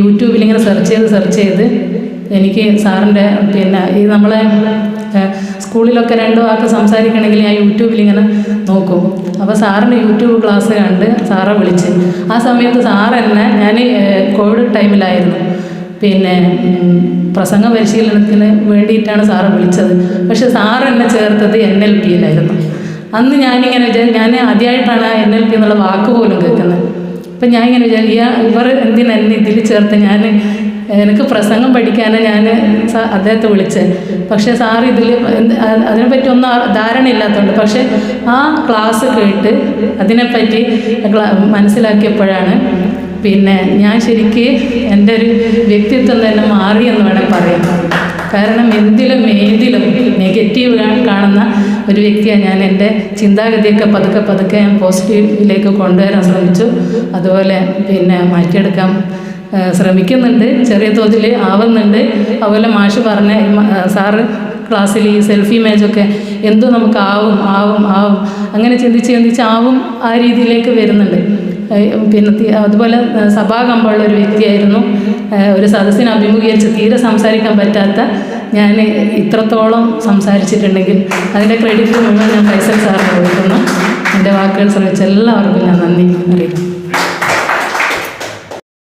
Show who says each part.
Speaker 1: യൂട്യൂബിൽ ഇങ്ങനെ സെർച്ച് ചെയ്ത് സെർച്ച് ചെയ്ത് എനിക്ക് സാറിന്റെ പിന്നെ ഈ നമ്മളെ സ്കൂളിലൊക്കെ രണ്ടു വാക്ക് സംസാരിക്കണമെങ്കിൽ ഞാൻ യൂട്യൂബിൽ ഇങ്ങനെ നോക്കും. അപ്പോൾ സാറിന്റെ യൂട്യൂബ് ക്ലാസ് കണ്ട് സാറെ വിളിച്ച്. ആ സമയത്ത് സാർ എന്നെ ഞാൻ കോവിഡ് ടൈമിലായിരുന്നു. പിന്നെ പ്രസംഗ പരിശീലനത്തിന് വേണ്ടിയിട്ടാണ് സാറ് വിളിച്ചത്. പക്ഷെ സാർ എന്നെ ചേർത്തത് എൻ എൽ പിയിലായിരുന്നു. അന്ന് ഞാനിങ്ങനെ വിചാരിച്ചു ഞാൻ ആദ്യമായിട്ടാണ് എൻ എൽ പി എന്നുള്ള വാക്ക് പോലും കേൾക്കുന്നത്. അപ്പം ഞാൻ ഇങ്ങനെ വിചാരിക്കുക ഇവർ എന്തിനാ ഇതിൽ ചേർത്ത്? ഞാൻ എനിക്ക് പ്രസംഗം പഠിക്കാനാണ് ഞാൻ അദ്ദേഹത്തെ വിളിച്ചത് പക്ഷേ സാർ ഇതിൽ അതിനെപ്പറ്റി ഒന്നും ആ- ധാരണയില്ലാത്തതുകൊണ്ട് പക്ഷെ ആ ക്ലാസ് കേട്ട് അതിനെപ്പറ്റി മനസ്സിലാക്കിയപ്പോഴാണ് പിന്നെ ഞാൻ ശരിക്ക് എന്റെ ഒരു വ്യക്തിത്വം തന്നെ മാറിയെന്ന് വേണം പറയാം കാരണം എന്തിലും ഏതിലും ഒരു വ്യക്തിയാണ് ഞാൻ എന്റെ ചിന്താഗതിയൊക്കെ പതുക്കെ പതുക്കെ ഞാൻ പോസിറ്റീവിലേക്ക് കൊണ്ടുവരാൻ ശ്രമിച്ചു. അതുപോലെ പിന്നെ മാറ്റിയെടുക്കാൻ ശ്രമിക്കുന്നുണ്ട്. ചെറിയ തോതിൽ ആവുന്നുണ്ട്. അതുപോലെ മാഷ് പറഞ്ഞ സാറ് ക്ലാസ്സിൽ ഈ സെൽഫി ഇമേജൊക്കെ എന്തോ നമുക്ക് ആവും ആവും ആവും. അങ്ങനെ ചിന്തിച്ച് ചിന്തിച്ച് ആവും ആ രീതിയിലേക്ക് വരുന്നുണ്ട്. പിന്നെ അതുപോലെ സഭാ സഭാകമ്പമുള്ള ഒരു വ്യക്തിയായിരുന്നു. ഒരു സദസ്സിനെ അഭിമുഖീകരിച്ച് തീരെ സംസാരിക്കാൻ പറ്റാത്ത ഞാൻ ഇത്രത്തോളം സംസാരിച്ചിട്ടുണ്ടെങ്കിൽ അതിന്റെ ക്രെഡിറ്റ് മുഴുവൻ ഞാൻ ഫൈസൽ സാറിന് കൊടുക്കുന്നു. എന്റെ വാക്കുകൾ ശ്രമിച്ച എല്ലാവർക്കും ഞാൻ നന്ദി.